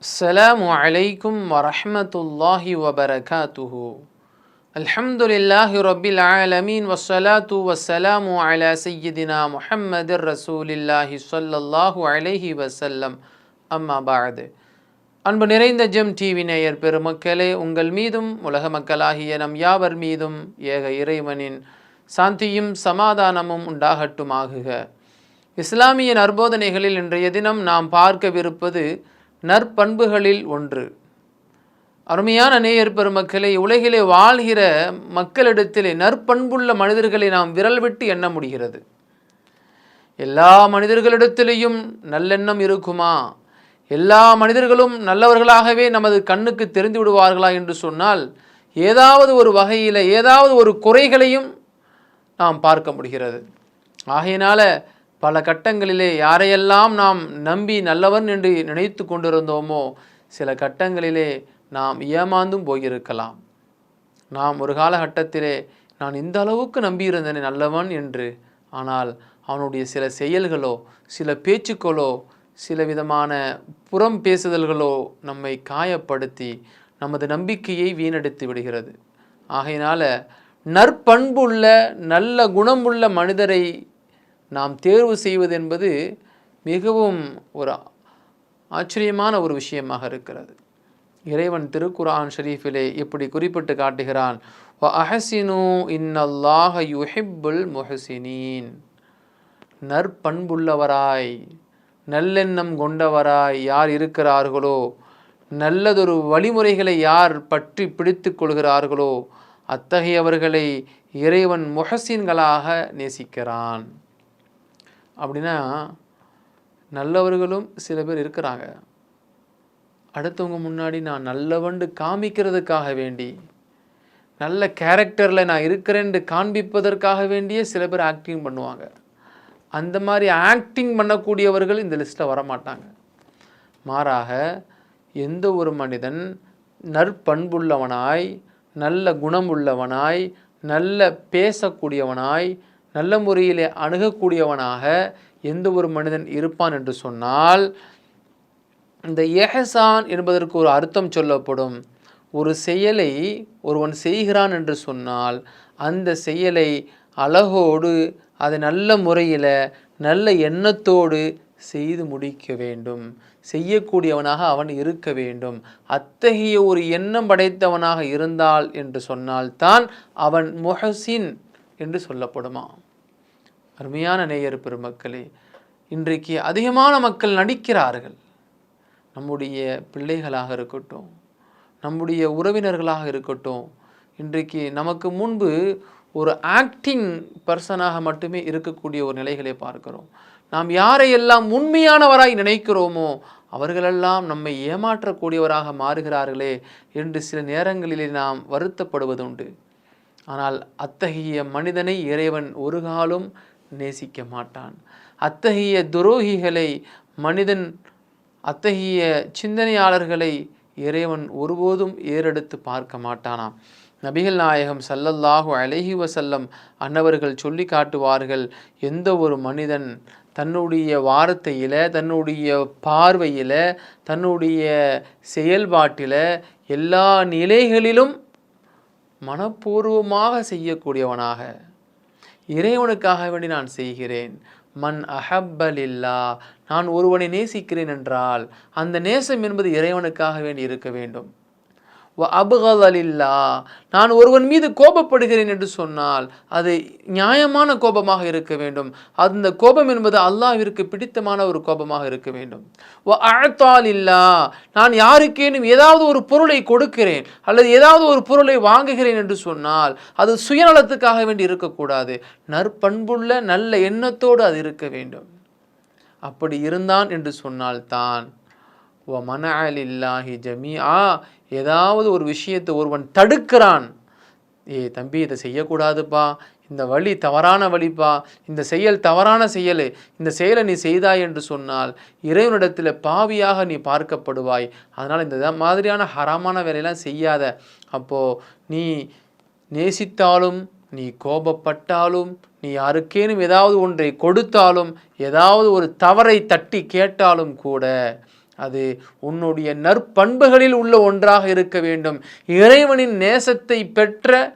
السلام عليكم ورحمة الله وبركاته الحمد لله رب العالمين والصلاة والسلام على سيدنا محمد رسول الله صلى الله عليه وسلم أما بعد அன்பு நிறைந்த GeM TV நேயர் பெருமக்களே உங்கள் மீதும் உலக மக்களாகிய நம் யாவர் மீதும் ஏக இறைவனின் சாந்தியும் சமாதானமும் உண்டாகட்டுமாகுக இஸ்லாமிய நற்போதனைகளில் இன்றைய தினம் நாம் பார்க்கவிருப்பது நற்பண்புகளில் ஒன்று. அருமையான நேயர் பெருமக்களை உலகிலே வாழ்கிற மக்களிடத்திலே நற்பண்புள்ள மனிதர்களை நாம் விரல் விட்டு எண்ண முடிகிறது. எல்லா மனிதர்களிடத்திலேயும் நல்லெண்ணம் இருக்குமா? எல்லா மனிதர்களும் நல்லவர்களாகவே நமது கண்ணுக்கு தெரிந்து விடுவார்களா என்று சொன்னால் ஏதாவது ஒரு வகையில் ஏதாவது ஒரு குறைகளையும் நாம் பார்க்க முடிகிறது. ஆகையினால பல கட்டங்களிலே யாரையெல்லாம் நாம் நம்பி நல்லவன் என்று நினைத்து கொண்டிருந்தோமோ சில கட்டங்களிலே நாம் ஏமாந்தும் போயிருக்கலாம். நாம் ஒரு காலகட்டத்திலே நான் இந்த அளவுக்கு நம்பியிருந்தேனே நல்லவன் என்று ஆனால் அவனுடைய சில செயல்களோ சில பேச்சுக்களோ சில விதமான புறம் பேசுதல்களோ நம்மை காயப்படுத்தி நமது நம்பிக்கையை வீணடித்து விடுகிறது. ஆகையினால நற்பண்புள்ள நல்ல குணமுள்ள மனிதரை நாம் தேர்வு செய்வது என்பது மிகவும் ஒரு ஆச்சரியமான ஒரு விஷயமாக இருக்கிறது. இறைவன் திருக்குரான் ஷரீஃபிலே இப்படி குறிப்பிட்டு காட்டுகிறான் வ அஹசினு இன்னல்லாஹ யுஹிப்புல் முஹசினீன். நற்பண்புள்ளவராய் நல்லெண்ணம் கொண்டவராய் யார் இருக்கிறார்களோ நல்லதொரு வழிமுறைகளை யார் பற்றி பிடித்து கொள்கிறார்களோ அத்தகையவர்களை இறைவன் முஹசின்களாக நேசிக்கிறான். அப்படின்னா நல்லவர்களும் சில பேர் இருக்கிறாங்க. அடுத்தவங்க முன்னாடி நான் நல்லவண்டு காமிக்கிறதுக்காக வேண்டி நல்ல கேரக்டரில் நான் இருக்கிறேன்னு காண்பிப்பதற்காக வேண்டியே சில பேர் ஆக்டிங் பண்ணுவாங்க. அந்த மாதிரி ஆக்டிங் பண்ணக்கூடியவர்கள் இந்த லிஸ்ட்டில் வரமாட்டாங்க. மாறாக எந்த ஒரு மனிதன் நற்பண்புள்ளவனாய் நல்ல குணமுள்ளவனாய் நல்ல பேசக்கூடியவனாய் நல்ல முறையிலே அணுகக்கூடியவனாக எந்த ஒரு மனிதன் இருப்பான் என்று சொன்னால் இந்த எஹசான் என்பதற்கு ஒரு அர்த்தம் சொல்லப்படும். ஒரு செயலை ஒருவன் செய்கிறான் என்று சொன்னால் அந்த செயலை அழகோடு அதை நல்ல முறையில் நல்ல எண்ணத்தோடு செய்து முடிக்க வேண்டும். செய்யக்கூடியவனாக அவன் இருக்க வேண்டும். அத்தகைய ஒரு எண்ணம் படைத்தவனாக இருந்தால் என்று சொன்னால்தான் அவன் முஹசின் என்று சொல்லப்படுமா? அருமையான நேயர் பெருமக்களே இன்றைக்கு அதிகமான மக்கள் நடிக்கிறார்கள். நம்முடைய பிள்ளைகளாக இருக்கட்டும் நம்முடைய உறவினர்களாக இருக்கட்டும் இன்றைக்கு நமக்கு முன்பு ஒரு ஆக்டிங் பர்சனாக மட்டுமே இருக்கக்கூடிய ஒரு நிலைகளை பார்க்கிறோம். நாம் யாரையெல்லாம் உண்மையானவராய் நினைக்கிறோமோ அவர்களெல்லாம் நம்மை ஏமாற்றக்கூடியவராக மாறுகிறார்களே என்று சில நேரங்களிலே நாம் வருத்தப்படுவதுண்டு. ஆனால் அத்தகைய மனிதனை இறைவன் ஒரு காலும் நேசிக்க மாட்டான். அத்தகைய துரோகிகளை மனிதன் அத்தகைய சிந்தனையாளர்களை இறைவன் ஒருபோதும் ஏறெடுத்து பார்க்க மாட்டானாம். நபிகள் நாயகம் சல்லல்லாஹு அலைஹி வசல்லம் அன்னவர்கள் சொல்லி காட்டுவார்கள் எந்த ஒரு மனிதன் தன்னுடைய வார்த்தையில் தன்னுடைய பார்வையில் தன்னுடைய செயல்பாட்டில் எல்லா நிலைகளிலும் மனப்பூர்வமாக செய்யக்கூடியவனாக. இறைவனுக்காக வேண்டி நான் செய்கிறேன். மன் அஹப்பலில்லா நான் ஒருவனை நேசிக்கிறேன் என்றால் அந்த நேசம் என்பது இறைவனுக்காக வேண்டி இருக்க வேண்டும். அபுகலில்லா நான் ஒருவன் மீது கோபப்படுகிறேன் என்று சொன்னால் அது நியாயமான கோபமாக இருக்க வேண்டும். அந்த கோபம் என்பது அல்லாஹிற்கு பிடித்தமான ஒரு கோபமாக இருக்க வேண்டும். அழத்தால் இல்லா நான் யாருக்கேனும் ஏதாவது ஒரு பொருளை கொடுக்கிறேன் அல்லது ஏதாவது ஒரு பொருளை வாங்குகிறேன் என்று சொன்னால் அது சுயநலத்துக்காக வேண்டி இருக்கக்கூடாது. நற்பண்புள்ள நல்ல எண்ணத்தோடு அது இருக்க வேண்டும். அப்படி இருந்தான் என்று சொன்னால்தான் ஓ மன அலில்லாஹி ஜமியா ஏதாவது ஒரு விஷயத்தை ஒருவன் தடுக்கிறான். ஏ தம்பி இதை செய்யக்கூடாதுப்பா. இந்த வழி தவறான வழிப்பா. இந்த செயல் தவறான செயல். இந்த செயலை நீ செய்தாய் என்று சொன்னால் இறைவனிடத்தில் பாவியாக நீ பார்க்கப்படுவாய். அதனால் இந்த மாதிரியான ஹராமான வேலையெல்லாம் செய்யாத. அப்போது நீ நேசித்தாலும் நீ கோபப்பட்டாலும் நீ யாருக்கேனும் ஏதாவது ஒன்றை கொடுத்தாலும் ஏதாவது ஒரு தவறை தட்டி கேட்டாலும் கூட அது உன்னுடைய நற்பண்புகளில் உள்ள ஒன்றாக இருக்க வேண்டும். இறைவனின் நேசத்தை பெற்ற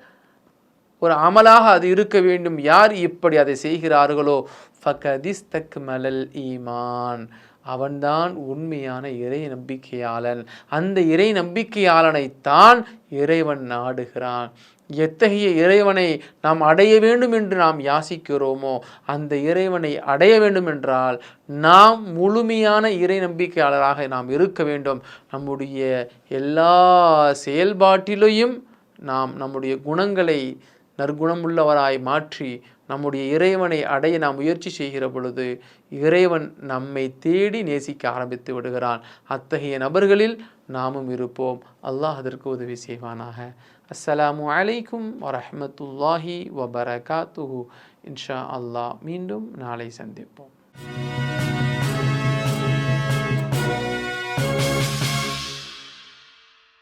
ஒரு அமலாக அது இருக்க வேண்டும். யார் இப்படி அதை செய்கிறார்களோ? ஃபகதிஸ்தக் மலல் ஈமான். அவன்தான் உண்மையான இறை நம்பிக்கையாளன். அந்த இறை நம்பிக்கையாளனைத்தான் இறைவன் நாடுகிறான். எத்தகைய இறைவனை நாம் அடைய வேண்டும் என்று நாம் யாசிக்கிறோமோ அந்த இறைவனை அடைய வேண்டும் என்றால் நாம் முழுமையான இறை நம்பிக்கையாளராக நாம் இருக்க வேண்டும். நம்முடைய எல்லா செயல்பாட்டிலையும் நாம் நம்முடைய குணங்களை நற்குணமுள்ளவராய் மாற்றி நம்முடைய இறைவனை அடைய நாம் முயற்சி செய்கிற பொழுது இறைவன் நம்மை தேடி நேசிக்க ஆரம்பித்து விடுகிறான். அத்தகைய நபர்களில் நாமும் இருப்போம். அல்லாஹ் அதற்கு உதவி செய்வானாக. السلام عليكم ورحمة الله وبركاته. إن شاء الله ميندوم نالي سندبو